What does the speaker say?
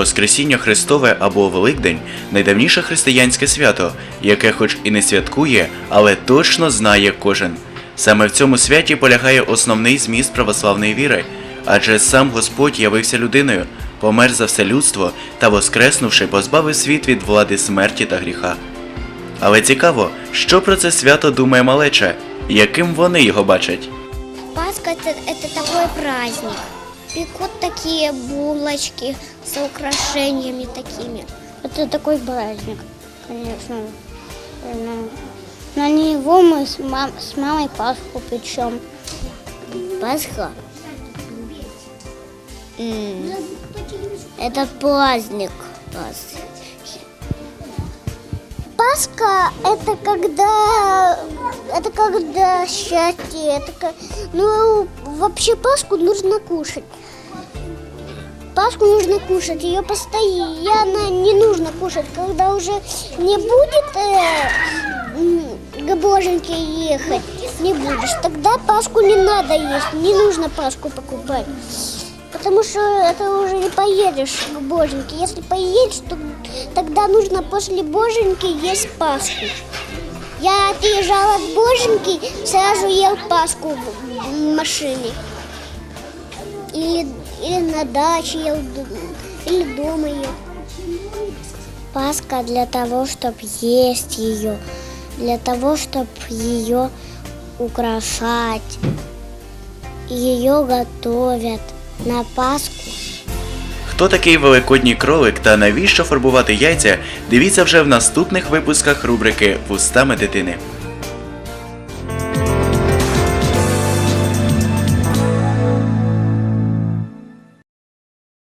Воскресіння Христове або Великдень найдавніше християнське свято, яке хоч і не святкує, але точно знає кожен. Саме в цьому святі полягає основний зміст православної віри, адже сам Господь явився людиною, помер за все людство та, воскреснувши, позбавив світ від влади смерті та гріха. Але цікаво, що про це свято думає малеча, яким вони його бачать. Пасха это, это такой праздник. Пекут такие булочки с украшениями такими. Это такой праздник, конечно. Ну, На него мы с, мам- с мамой Пасху печем. Пасха. М, Это праздник. Пасхи. Пасха это когда это когда счастье, это ка- ну вообще Пасху нужно кушать. Пасху нужно кушать, ее постоянно не нужно кушать, когда уже не будет э, к боженьке ехать, не будешь, тогда Пасху не надо есть, не нужно Пасху покупать. Потому что это уже не поедешь к боженьке. Если поедешь, то тогда нужно после боженьки есть Пасху. Я отъезжала от боженьки, сразу ел Пасху в машине. Или, или на даче ел, или дома ел. Пасха для того, чтобы есть ее, для того, чтобы ее украшать. Ее готовят на Пасху. Хто такий великодній кролик та навіщо фарбувати яйця? Дивіться вже в наступних випусках рубрики Вустами дитини.